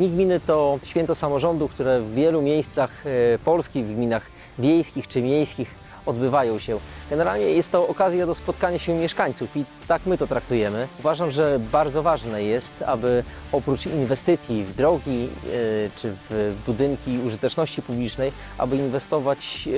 Dni Gminy to święto samorządu, które w wielu miejscach e, Polski, w gminach wiejskich czy miejskich odbywają się. Generalnie jest to okazja do spotkania się mieszkańców i tak my to traktujemy. Uważam, że bardzo ważne jest, aby oprócz inwestycji w drogi e, czy w budynki użyteczności publicznej, aby inwestować e,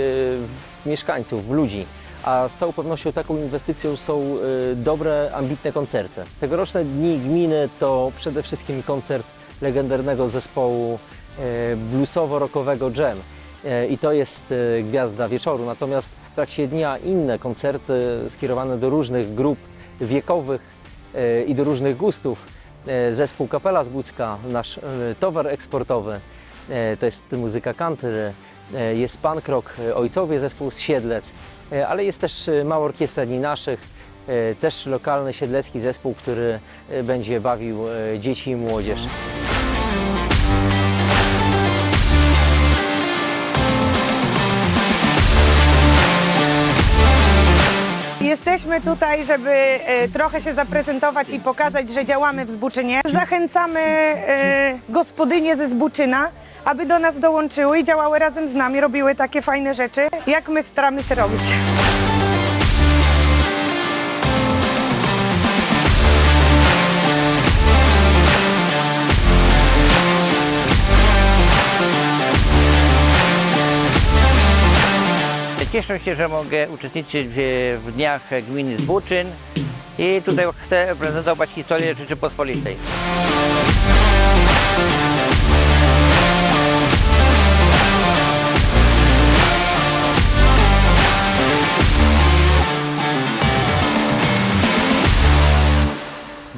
w mieszkańców, w ludzi. A z całą pewnością taką inwestycją są dobre, ambitne koncerty. Tegoroczne Dni Gminy to przede wszystkim koncert legendarnego zespołu e, bluesowo-rockowego Jam. E, I to jest e, gwiazda wieczoru. Natomiast w trakcie dnia inne koncerty skierowane do różnych grup wiekowych i do różnych gustów. Zespół Kapela z Bucka, nasz towar eksportowy, to jest muzyka country, jest punk rock, ojcowie zespół z Siedlec, ale jest też mała orkiestra Dni Naszych, też lokalny siedlecki zespół, który będzie bawił dzieci i młodzież. Jesteśmy tutaj, żeby e, trochę się zaprezentować i pokazać, że działamy w Zbuczynie. Zachęcamy e, gospodynie ze Zbuczyna, aby do nas dołączyły i działały razem z nami, robiły takie fajne rzeczy, jak my staramy się robić. Cieszę się, że mogę uczestniczyć w, dniach gminy Zbuczyn i tutaj chcę prezentować historię Rzeczypospolitej.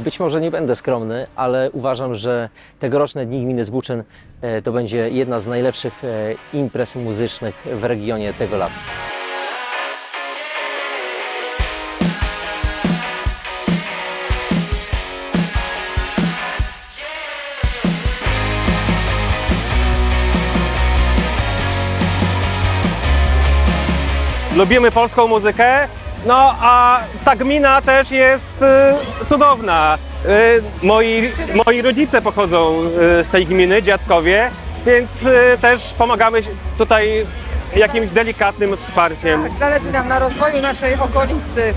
Być może nie będę skromny, ale uważam, że tegoroczne Dni Gminy Zbuczyn e, to będzie jedna z najlepszych e, imprez muzycznych w regionie tego lata. lubimy polską muzykę, no a ta gmina też jest y, cudowna. Y, moi, moi rodzice pochodzą y, z tej gminy, dziadkowie, więc y, też pomagamy tutaj jakimś delikatnym wsparciem. Zależy nam na rozwoju naszej okolicy.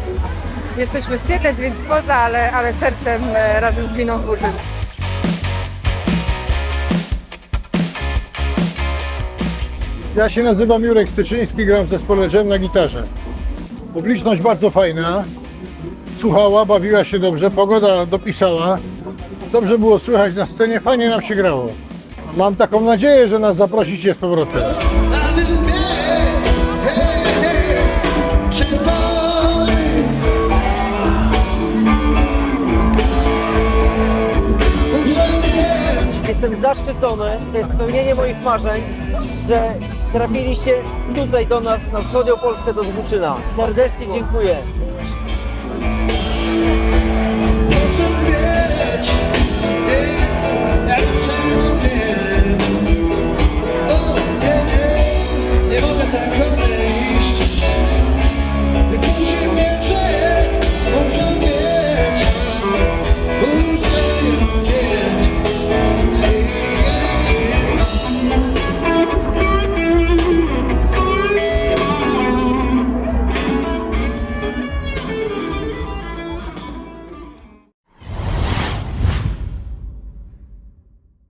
Jesteśmy z Siedlec, więc spoza, ale, ale sercem e, razem z gminą Zbuczyn. Ja się nazywam Jurek Styczyński, gram w zespole Dżem na gitarze. Publiczność bardzo fajna, słuchała, bawiła się dobrze, pogoda dopisała. Dobrze było słychać na scenie, fajnie nam się grało. Mam taką nadzieję, że nas zaprosicie z powrotem. Jestem zaszczycony, to jest spełnienie moich marzeń, że Trafiliście tutaj do nas, na wschodnią Polskę, do Zbuczyna. Serdecznie dziękuję.